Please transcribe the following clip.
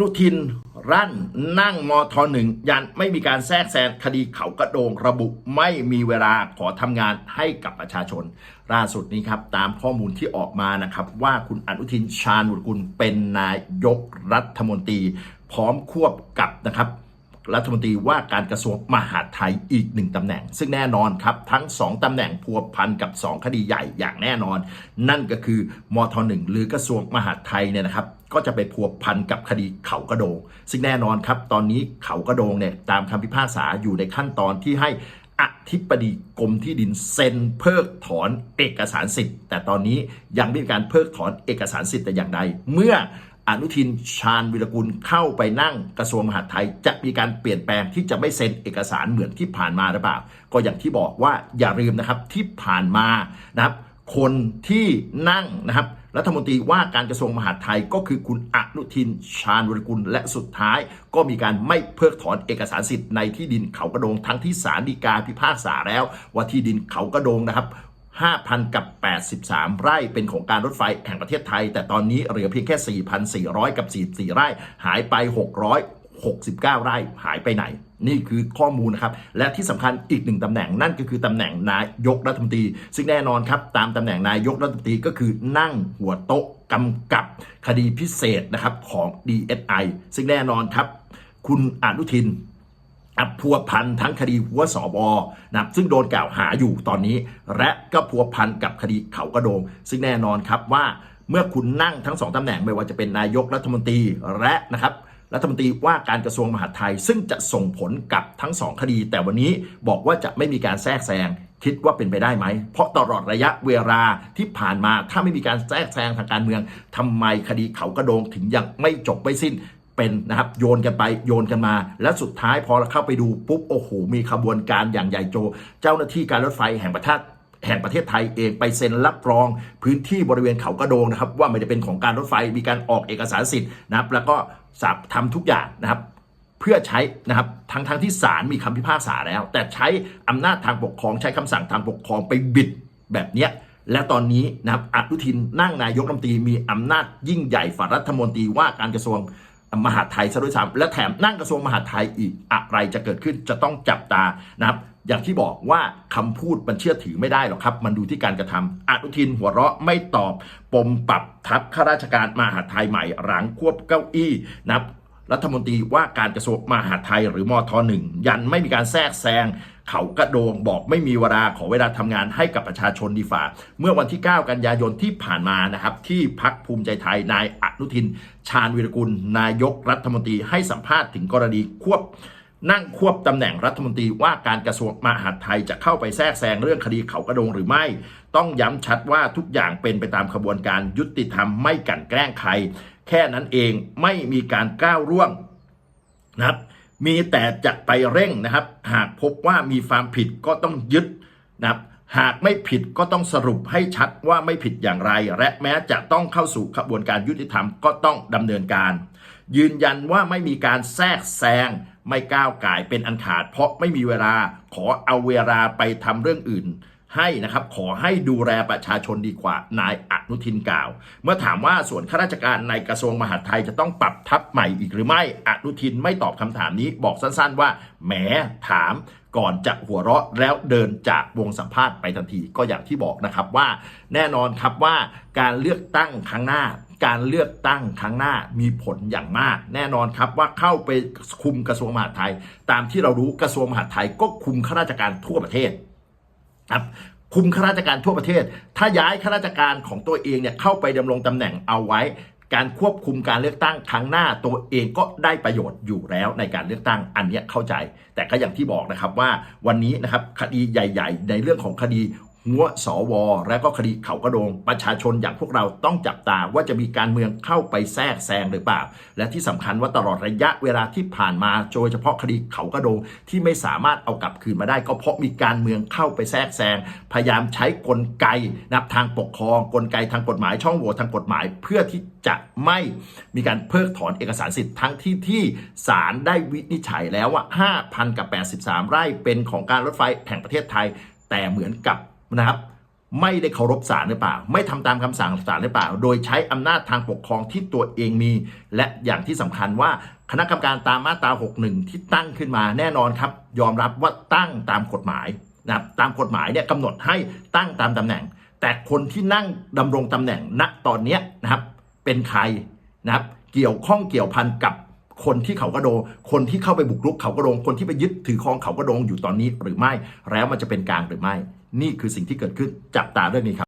นุทิน รั่นนั่งมทหนึ่งยันไม่มีการแทรกแซงคดีเขากระโดงระบุไม่มีเวลาขอทำงานให้กับประชาชนล่าสุดนี้ครับ ตามข้อมูลที่ออกมานะครับ ว่าคุณอนุทินชาญบุตรกุลเป็นนายกรัฐมนตรี พร้อมควบกับนะครับรัฐมนตรีว่าการกระทรวงมหาดไทยอีกหนึ่งตำแหน่ง ซึ่งแน่นอนครับ ทั้ง 2ตำแหน่งพัวพันกับ 2 คดีใหญ่อย่างแน่นอน นั่นก็คือมทหนึ่งหรือกระทรวงมหาดไทยเนี่ยนะครับ ก็จะไปพัวพันกับคดีเขากระโดง ซึ่งแน่นอนครับ ตอนนี้เขากระโดงเนี่ยตามคำพิพากษาอยู่ในขั้นตอนที่ให้อธิบดีกรมที่ดินเซ็นเพิกถอนเอกสารสิทธิ์ แต่ตอนนี้ยังไม่มีการเพิกถอนเอกสารสิทธิ์แต่อย่างใด เมื่ออนุทินชาญวิรกุลเข้าไปนั่งกระทรวงมหาดไทย จะมีการเปลี่ยนแปลงที่จะไม่เซ็นเอกสารเหมือนที่ผ่านมาหรือเปล่า ก็อย่างที่บอกว่าอย่าลืมนะครับที่ผ่านมานะครับ คนที่นั่งนะครับ รัฐมนตรีว่าการกระทรวงมหาดไทยก็คือคุณอนุทินชาญวิรกุลและสุดท้าย ก็มีการไม่เพิกถอนเอกสารสิทธิ์ในที่ดินเขากระโดงทั้งที่ศาลฎีกาพิพากษาแล้ว ว่าที่ดินเขากระโดงนะครับ5,000 กับ 83 ไร่เป็นของการรถไฟแห่งประเทศไทย แต่ตอนนี้เหลือเพียงแค่ 4,400 กับ 44 ไร่ หายไป 69 ไร่หายไปไหน นี่คือข้อมูลนะครับ และที่สำคัญอีกหนึ่งตำแหน่งนั่นก็คือตำแหน่งนายกรัฐมนตรี ซึ่งแน่นอนครับ ตามตำแหน่งนายกรัฐมนตรีก็คือนั่งหัวโต๊ะกำกับคดีพิเศษนะครับของ DSI ซึ่งแน่นอนครับ คุณอนุทินอับพัวพันทั้งคดีหัวสอบอนะซึ่งโดนกล่าวหาอยู่ตอนนี้ และก็พัวพันกับคดีเขากระโดง ซึ่งแน่นอนครับว่าเมื่อคุณนั่งทั้งสองตำแหน่งไม่ว่าจะเป็นนายกรัฐมนตรีและนะครับ รัฐมนตรีว่าการกระทรวงมหาดไทย ซึ่งจะส่งผลกับทั้งสองคดี แต่วันนี้บอกว่าจะไม่มีการแทรกแซงคิดว่าเป็นไปได้ไหม เพราะตลอดระยะเวลาที่ผ่านมาถ้าไม่มีการแทรกแซงทางการเมืองทำไมคดีเขากระโดงถึงยังไม่จบไม่สิ้นเป็นนะครับโยนกันไปโยนกันมา และสุดท้ายพอเราเข้าไปดูปุ๊บโอ้โหมีขบวนการอย่างใหญ่โตเจ้าหน้าที่การรถไฟแห่งประเทศ แห่งประเทศไทยเองไปเซ็นรับรองพื้นที่บริเวณเขากระโดงนะครับ ว่าไม่ได้เป็นของการรถไฟมีการออกเอกสารสิทธิ์นะครับ แล้วก็สับทำทุกอย่างนะครับเพื่อใช้นะครับทั้งทั้งที่ศาลมีคำพิพากษาแล้ว แต่ใช้อำนาจทางปกครองใช้คำสั่งทางปกครองไปบิดแบบเนี้ยและตอนนี้นะครับอนุทินนั่งนายกรัฐมนตรีมีอำนาจยิ่งใหญ่ฝ่ารัฐมนตรีว่าการกระทรวง มหาไทยซะด้วยซ้ำและแถมนั่งกระทรวงมหาไทยอีกอะไรจะเกิดขึ้นจะต้องจับตานะครับอย่างที่บอกว่าคำพูดมันเชื่อถือไม่ได้หรอกครับ มันดูที่การกระทำอนุทินหัวเราะไม่ตอบ ปมปรับทับข้าราชการมหาไทยใหม่หลังควบเก้าอี้นะครับ รัฐมนตรีว่าการกระทรวงมหาดไทยหรือมทหนึ่งยันไม่มีการแทรกแซงเขากระโดงบอกไม่มีเวลาขอเวลาทำงานให้กับประชาชนดีฝ่า เมื่อวันที่ 9 กันยายนที่ผ่านมานะครับ ที่พักภูมิใจไทยนายอนุทิน ชาญวิรกุล นายกรัฐมนตรีให้สัมภาษณ์ถึงกรณีควบ นั่งควบตำแหน่งรัฐมนตรีว่าการกระทรวงมหาดไทยจะเข้าไปแทรกแซงเรื่องคดีเขากระโดงหรือไม่ ต้องย้ำชัดว่าทุกอย่างเป็นไปตามขบวนการยุติธรรมไม่กั่นแกล้งใคร แค่นั้นเองไม่มีการก้าวร่วงนะครับมีแต่จะไปเร่งนะครับ หากพบว่ามีความผิดก็ต้องยึดนะครับหากไม่ผิดก็ต้องสรุปให้ชัดว่าไม่ผิดอย่างไร และแม้จะต้องเข้าสู่กระบวนการยุติธรรมก็ต้องดำเนินการ ยืนยันว่าไม่มีการแทรกแซง ไม่ก้าวไก่เป็นอันขาด เพราะไม่มีเวลาขอเอาเวลาไปทำเรื่องอื่น ให้นะครับขอให้ดูแลประชาชนดีกว่านายอนุทินกล่าว เมื่อถามว่าส่วนข้าราชการในกระทรวงมหาดไทยจะต้องปรับทับใหม่อีกหรือไม่อนุทินไม่ตอบคำถามนี้บอกสั้นๆว่าแหมถาม ก่อนจะหัวเราะแล้วเดินจากวงสัมภาษณ์ไปทันทีก็อย่างที่บอกนะครับว่าแน่นอนครับว่าการเลือกตั้งครั้งหน้าการเลือกตั้งครั้งหน้ามีผลอย่างมาก แน่นอนครับว่าเข้าไปคุมกระทรวงมหาดไทย ตามที่เรารู้กระทรวงมหาดไทยก็คุมข้าราชการทั่วประเทศครับคุมข้าราชการทั่วประเทศ ถ้าย้ายข้าราชการของตัวเองเนี่ยเข้าไปดำรงตำแหน่งเอาไว้ การควบคุมการเลือกตั้งครั้งหน้าตัวเองก็ได้ประโยชน์อยู่แล้วในการเลือกตั้งอันนี้เข้าใจ แต่ก็อย่างที่บอกนะครับว่าวันนี้นะครับคดีใหญ่ ๆ ในเรื่องของคดี หัวสว และก็คดีเขากระโดง ประชาชนอย่างพวกเราต้องจับตาว่าจะมีการเมืองเข้าไปแทรกแซงหรือเปล่า และที่สำคัญว่าตลอดระยะเวลาที่ผ่านมาโดยเฉพาะคดีเขากระโดงที่ไม่สามารถเอากลับคืนมาได้ ก็เพราะมีการเมืองเข้าไปแทรกแซงพยายามใช้กลไกนับทางปกครอง กลไกทางกฎหมาย ช่องโหว่ทางกฎหมาย เพื่อที่จะไม่มีการเพิกถอนเอกสารสิทธิ์ทั้งที่ที่ศาลได้วินิจฉัยแล้วว่า 5,000 กับ 83 ไร่เป็นของการรถไฟแห่งประเทศไทย แต่เหมือนกับ นะครับ ไม่ได้เคารพศาลหรือเปล่า ไม่ทำตามคำสั่งศาลหรือเปล่า โดยใช้อำนาจทางปกครองที่ตัวเองมี และอย่างที่สำคัญว่าคณะกรรมการตามมาตรา 61 ที่ตั้งขึ้นมาแน่นอนครับ ยอมรับว่าตั้งตามกฎหมายนะครับตามกฎหมายเนี่ยกำหนดให้ตั้งตามตำแหน่ง แต่คนที่นั่งดำรงตำแหน่งณตอนนี้นะครับ เป็นใครนะครับ เกี่ยวข้องเกี่ยวพันกับคนที่เขากระโดง คนที่เข้าไปบุกรุกเขากระโดง คนที่ไปยึดถือครองเขากระโดงอยู่ตอนนี้หรือไม่ แล้วมันจะเป็นกลางหรือไม่ นี่คือสิ่งที่เกิดขึ้นจับตาเรื่องนี้ครับ